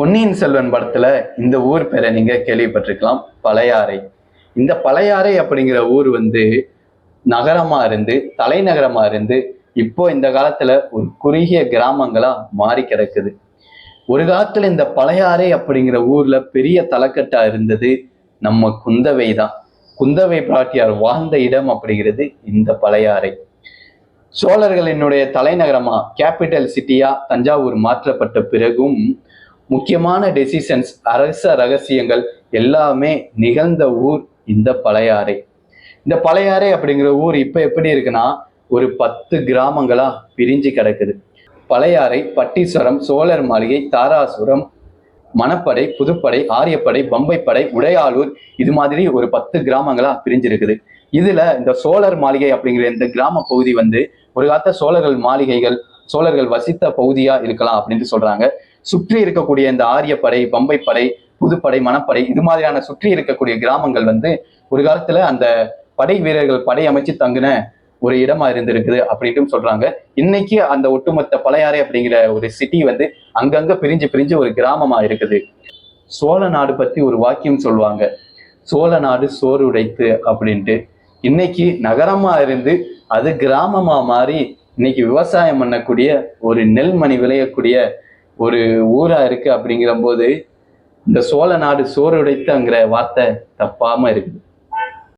பொன்னியின் செல்வன் படத்துல இந்த ஊர் பேரை நீங்க கேள்விப்பட்டிருக்கலாம் பழையாறை. இந்த பழையாறை அப்படிங்கிற ஊர் வந்து நகரமா இருந்து தலைநகரமா இருந்து இப்போ இந்த காலத்துல ஒரு குறுகிய கிராமங்களா மாறி கிடக்குது. ஒரு காலத்துல இந்த பழையாறை அப்படிங்கிற ஊர்ல பெரிய தலைக்கட்டா இருந்தது நம்ம குந்தவை தான். குந்தவை பிராட்டியார் வாழ்ந்த இடம் அப்படிங்கிறது இந்த பழையாறை. சோழர்களினுடைய தலைநகரமா கேபிட்டல் சிட்டியா தஞ்சாவூர் மாற்றப்பட்ட பிறகும் முக்கியமான டெசிஷன்ஸ் அரச ரகசியங்கள் எல்லாமே நிகழ்ந்த ஊர் இந்த பழையாறை. இந்த பழையாறை அப்படிங்கிற ஊர் இப்போ எப்படி இருக்குன்னா ஒரு பத்து கிராமங்களா பிரிஞ்சு கிடக்குது. பழையாறை பட்டீஸ்வரம் சோழர் மாளிகை தாராசுரம் மணப்படை புதுப்படை ஆரியப்படை பம்பைப்படை உடையாளூர் இது மாதிரி ஒரு பத்து கிராமங்களா பிரிஞ்சிருக்குது. இதுல இந்த சோழர் மாளிகை அப்படிங்கிற இந்த கிராம பகுதி வந்து ஒரு காலத்த சோழர்கள் மாளிகைகள் சோழர்கள் வசித்த பகுதியா இருக்கலாம் அப்படின்ட்டு சொல்றாங்க. சுற்றி இருக்கக்கூடிய இந்த ஆரியப்படை பம்பைப்படை புதுப்படை மணப்படை இது மாதிரியான சுற்றி இருக்கக்கூடிய கிராமங்கள் வந்து ஒரு காலத்துல அந்த படை வீரர்கள் படை அமைச்சு தங்கின ஒரு இடமா இருந்திருக்குது அப்படின்ட்டு சொல்றாங்க. இன்னைக்கு அந்த ஒட்டுமொத்த பழையாறை அப்படிங்கிற ஒரு சிட்டி வந்து அங்கங்க பிரிஞ்சு பிரிஞ்சு ஒரு கிராமமா இருக்குது. சோழ நாடு பத்தி ஒரு வாக்கியம் சொல்லுவாங்க. சோழ நாடு சோறு உடைத்து அப்படின்ட்டு. இன்னைக்கு நகரமா இருந்து அது கிராமமா மாறி இன்னைக்கு விவசாயம் பண்ணக்கூடிய ஒரு நெல்மணி விளையக்கூடிய ஒரு ஊரா இருக்கு அப்படிங்கிற போது இந்த சோழ நாடு சோறு உடைத்துங்கிற வார்த்தை தப்பாம இருக்குது.